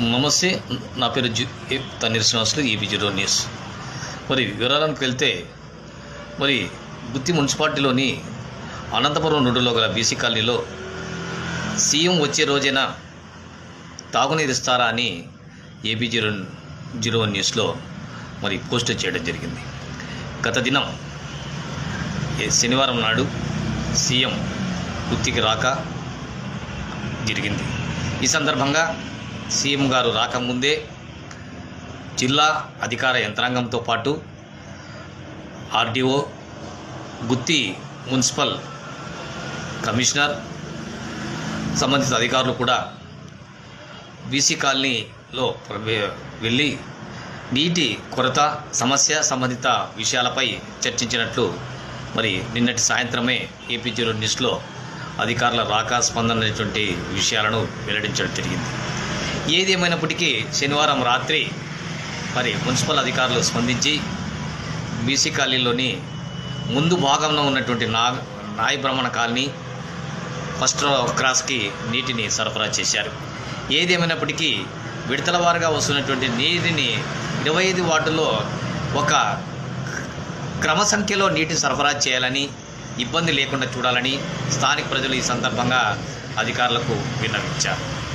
నమస్తే నా పేరు జు ఏ- Thanneer Srinivasulu AP zero news. మరి వివరాలకు వెళ్తే మరి గుత్తి మున్సిపాలిటీలోని అనంతపురం రోడ్డులో గల బీసీ కాలనీలో సీఎం వచ్చే రోజైనా తాగునీరు ఇస్తారా అని ఏపీ జీరో జీరో వన్ న్యూస్లో మరి పోస్ట్ చేయడం జరిగింది. గత దినం శనివారం నాడు సీఎం గుత్తికి రాక జరిగింది. ఈ సందర్భంగా సీఎం గారు రాకముందే జిల్లా అధికార యంత్రాంగంతో పాటు ఆర్డీఓ గుత్తి మున్సిపల్ కమిషనర్ సంబంధిత అధికారులు కూడా బీసీ కాలనీలో వెళ్ళి నీటి కొరత సమస్య సంబంధిత విషయాలపై చర్చించినట్లు మరి నిన్నటి సాయంత్రమే ఏపీ జీరో న్యూస్లో అధికారుల రాక స్పందన అనేటువంటి విషయాలను వెల్లడించడం జరిగింది. ఏది ఏమైనప్పటికీ శనివారం రాత్రి మరి మున్సిపల్ అధికారులు స్పందించి బీసీ కాలనీలోని ముందు భాగంలో ఉన్నటువంటి నా నాయ బ్రహ్మణ కాలనీ ఫస్ట్ క్రాస్కి నీటిని సరఫరా చేశారు. ఏది విడతల వారుగా వస్తున్నటువంటి నీటిని ఇరవై ఐదు వార్డుల్లో ఒక క్రమ సంఖ్యలో నీటిని సరఫరా చేయాలని ఇబ్బంది లేకుండా చూడాలని స్థానిక ప్రజలు ఈ సందర్భంగా అధికారులకు విన్నవించారు.